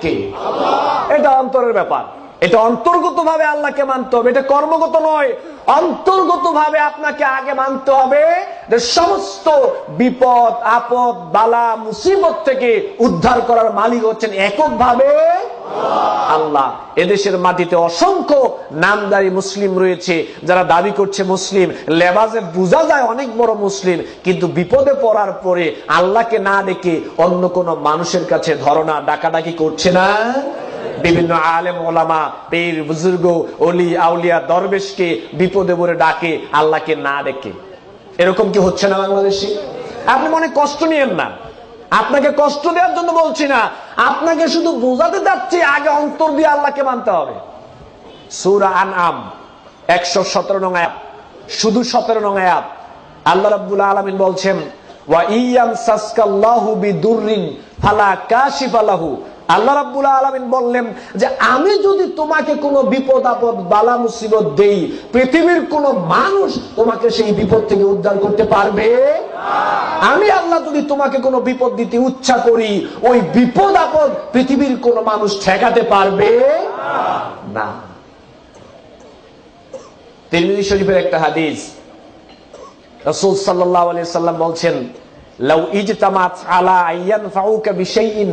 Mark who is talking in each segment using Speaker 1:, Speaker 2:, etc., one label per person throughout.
Speaker 1: কে? এটা অন্তরের ব্যাপার। এটা অন্তর্গত ভাবে আল্লাহকে মানতে হবে। এটা কর্মগত নয়। অন্তর্গত ভাবে আপনাকে আগে মানতে হবে যে সমস্ত বিপদ, আপদ, বালা, মুসিবত থেকে উদ্ধার করার মালিক হচ্ছেন এককভাবে আল্লাহ, এদেশের মাটিতে অসংখ্য নামদারি মুসলিম রয়েছে, যারা দাবি করছে মুসলিম। লেবাজে বোঝা যায় অনেক বড় মুসলিম, কিন্তু বিপদে পড়ার পরে আল্লাহকে না ডেকে অন্য কোন মানুষের কাছে ধরনা, ডাকাডাকি করছে না? বিভিন্ন আলেম, ওলামা, পীর, বুজুর্গ, অলি, আউলিয়া, দরবেশকে বিপদে পড়ে ডাকে, আল্লাহকে না ডেকে। এরকম কি হচ্ছে না বাংলাদেশে? আপনি মনে কষ্ট নিয়েন না। আপনাকে কষ্ট দেওয়ার জন্য বলছি না। আপনাকে শুধু বোঝাতে যাচ্ছি আগে অন্তর দিয়ে আল্লাহকে মানতে হবে। সুরা আন আম একশো সতেরো নং আয়াত। শুধু সতেরো নং আয়াত। আল্লাহ রাব্বুল আলামিন বলছেন, ওয়া ইয়াম সাসকাল্লাহু বিদুররিন ফালা কাশিফা লাহু আল্লাহ রাব্বুল আলামিন বললেন যে আমি যদি তোমাকে কোনো বিপদ আপদ, বালা মুসিবত দেই, পৃথিবীর কোন মানুষ তোমাকে সেই বিপদ থেকে উদ্ধার করতে পারবে? আমি আল্লাহ যদি তোমাকে কোনো বিপদ দিতে ইচ্ছা করি, ওই বিপদ আপদ পৃথিবীর কোন মানুষ ঠেকাতে পারবে? না। তিরমিজি শরীফের একটা হাদিস, রাসূল সাল্লাল্লাহু আলাইহি সাল্লাম বলছেন, লাউ ইজতামাত আলা আইয়ান ফাউকা বিশাইইন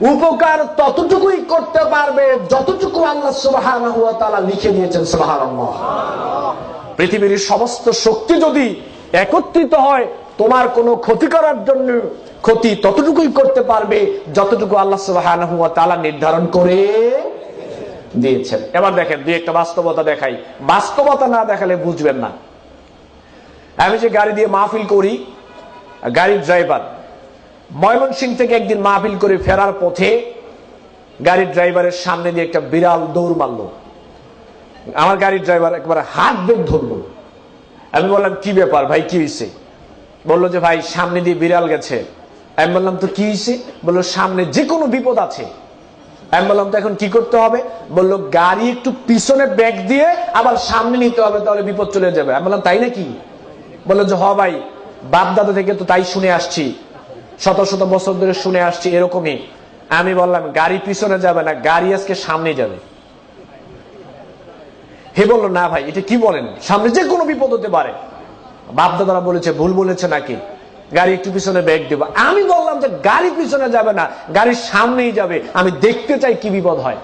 Speaker 1: উপকার ততটুকুই করতে পারবে, যতটুকু আল্লাহ তাআলা লিখে দিয়েছেন, সুবহানাল্লাহ। পৃথিবীর সমস্ত শক্তি যদি একত্রিত হয়, তোমার কোনো ক্ষতি করার জন্য ক্ষতি ততটুকুই করতে পারবে, যতটুকু আল্লাহ তাআলা নির্ধারণ করে দিয়েছেন। এবার দেখেন, দুই একটা বাস্তবতা দেখাই। বাস্তবতা না দেখালে বুঝবেন না। আমি যে গাড়ি দিয়ে মাহফিল করি, গাড়ির ড্রাইভার ময়মনসিং থেকে একদিন মাহফিল করে ফেরার পথে গাড়ির ড্রাইভারের সামনে দিয়ে একটা বিড়াল দৌড় মারলো। আমার গাড়ির ড্রাইভার একবার হাত বেগ ধরলো। আমি বললাম, কি ব্যাপার ভাই, কি হয়েছে বলল যে, ভাই, সামনে দিয়ে বিড়াল গেছে। আমি বললাম, তো কি হয়েছে বলল, সামনে যে কোনো বিপদ আছে। আমি বললাম, তো এখন কি করতে হবে? বলল, গাড়ি একটু পিছনে ব্যাগ দিয়ে আবার সামনে নিতে হবে, তাহলে বিপদ চলে যাবে। আমি বললাম, তাই নাকি? বলল যে, হ ভাই বাপ দাদা থেকে তো তাই শুনে আসছি। শত শত বছর ধরে শুনে আসছি এরকমই। আমি বললাম, গাড়ি পিছনে যাবে না, গাড়ি আজকে সামনে যাবে। হে বলল, না ভাই, এটা কি বলেন? সামনে যে কোনো বিপদ হতে পারে। বাপ দাদারা বলেছে, ভুল বলেছে নাকি? গাড়ি একটু পিছনে ব্যাগ দেবো। আমি বললাম যে, গাড়ি পিছনে যাবে না গাড়ির সামনেই যাবে। আমি দেখতে চাই কি বিপদ হয়।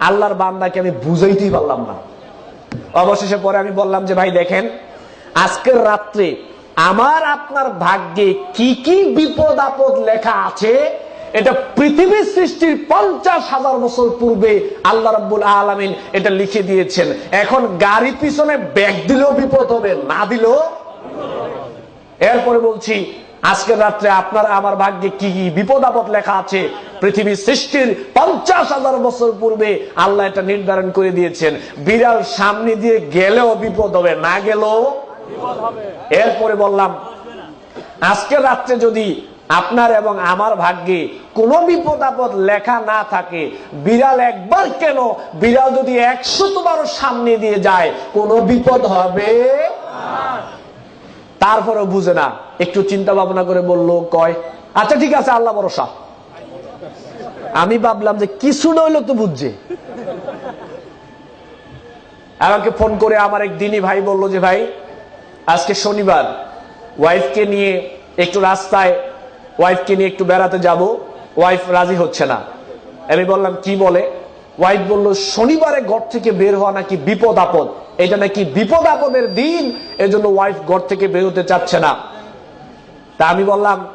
Speaker 1: আল্লাহর বান্দাকে আমি বুঝাইতেই পারলাম না। অবশেষে পরে আমি বললাম যে, ভাই দেখেন, আজকের রাত্রে আমার আপনার ভাগ্যে কি কি বিপদ আপদ লেখা আছে, এটা পৃথিবীর সৃষ্টির পঞ্চাশ হাজার বছর পূর্বে আল্লাহ রাব্বুল আলমিন এটা লিখে দিয়েছেন। এখন গাড়ি পিছনে ব্যাগ দিলেও বিপদ হবে, না দিলেও? এরপরে বলছি, আজকের রাত্রে আপনার আমার ভাগ্যে কি কি বিপদ আপদ লেখা আছে, পৃথিবীর সৃষ্টির পঞ্চাশ হাজার বছর পূর্বে আল্লাহ এটা নির্ধারণ করে দিয়েছেন। বিড়াল সামনে দিয়ে গেলেও বিপদ হবে, না গেলেও? এরপরে বললাম আজকের রাত্রে যদি আপনার এবং আমার ভাগ্যে কোনো বিপদ আপদ লেখা না থাকে, বিড়াল একবার কেন, বিড়াল যদি একশো বারো সামনে দিয়ে যায়, কোনো বিপদ হবে? তারপরেও বুঝে না, একটু চিন্তা ভাবনা করে বলল, কয় আচ্ছা ঠিক আছে, আল্লাহ ভরসা। আমি ভাবলাম যে কিছু নইলো তো বুঝছে। আমাকে ফোন করে আমার এক দিনই ভাই বলল যে, ভাই আজকে শনিবার ওয়াইফকে নিয়ে একটু রাস্তায় ওয়াইফকে নিয়ে একটু বেড়াতে যাব ওয়াইফ রাজি হচ্ছে না। আমি বললাম, কি বলে? ওয়াইফ বলল, শনিবারে ঘর থেকে বের হওয়া নাকি বিপদ আপদ? এটা নাকি বিপদ আপদের দিন, এজন্য ওয়াইফ ঘর থেকে বের হতে চাচ্ছে না। তা আমি বললাম,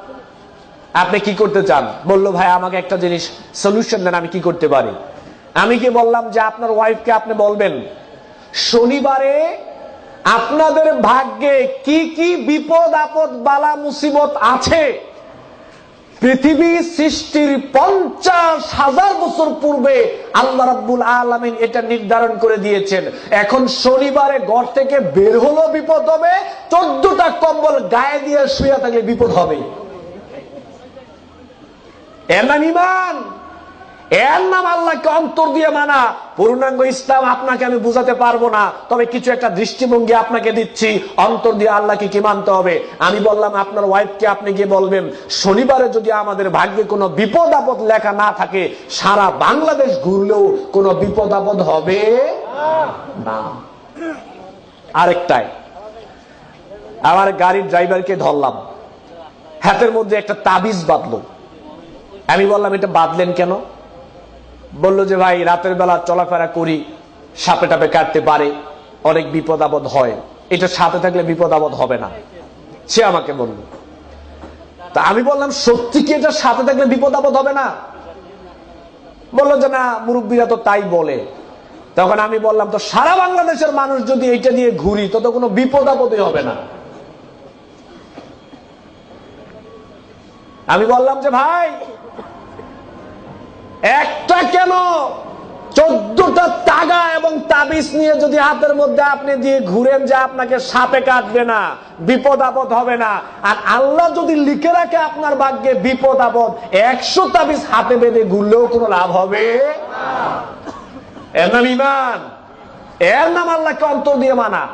Speaker 1: আপনি কি করতে চান? বলল, ভাই, আমাকে একটা জিনিস সলিউশন দেন, আমি কি করতে পারি? আমি কি বললাম যে, আপনার ওয়াইফকে আপনি বলবেন, শনিবারে আপনাদের ভাগ্যে কি কি বিপদ, আপদ, বালা, মুসিবত আছে? পৃথিবী সৃষ্টির পঞ্চাশ হাজার বছর পূর্বে আল্লাহ রাব্বুল আলমিন এটা নির্ধারণ করে দিয়েছেন। এখন শনিবারে ঘর থেকে বের হলো বিপদ হবে, চোদ্দটা কম্বল গায়ে দিয়ে শুয়ে থাকলে বিপদ হবে। এর নাম ইমান! এর নাম আল্লাহকে অন্তর দিয়ে মানা। পূর্ণাঙ্গ ইসলাম আপনাকে আমি বুঝাতে পারব না। তবে কিছু একটা দৃষ্টিভঙ্গি আপনাকে দিচ্ছি। অন্তর দিয়ে আল্লাহকে কি মানতে হবে? আমি বললাম, আপনার ওয়াইফকে আপনি গিয়ে বলবেন, শনিবারে যদি আমাদের ভাগ্যে কোনো বিপদ আপদ লেখা না থাকে, সারা বাংলাদেশ ঘুরলেও কোনো বিপদ আপদ হবে না। আরেকটাই আমার গাড়ির ড্রাইভারকে ধরলাম। হাতের মধ্যে একটা তাবিজ বাঁধলো। আমি বললাম, এটা বাঁধলেন কেন? বলল যে, ভাই, রাতের বেলা চলাফেরা করি, সাপে টাপে কাটতে পারে, অনেক বিপদ আপদ হয়। এটা সাথে থাকলে বিপদ আপদ হবে না। সে আমাকে বলল। তা আমি বললাম, সত্যি কি এটা সাথে থাকলে বিপদ আপদ হবে না? বলল যে, না, মুরব্বীরা তো তাই বলে। তখন আমি বললাম, তো সারা বাংলাদেশের মানুষ যদি এইটা দিয়ে ঘুরি, তো তো কোনো বিপদ আপদই হবে না। আমি বললাম যে, ভাই একটা কেন? চোদ্দটা তাগা এবং তাবিজ নিয়ে যদি হাতের মধ্যে আপনি দিয়ে ঘুরেন যে আপনাকে সাপে কাটবে না, বিপদ আপদ হবে না। আর আল্লাহ যদি লিখে রাখে আপনার ভাগ্যে বিপদ আপদ, একশো তাবিজ হাতে বেঁধে ঘুরলেও কোনো লাভ হবে? এর নাম ইমান। এর নাম আল্লাহকে অন্তর দিয়ে মানা।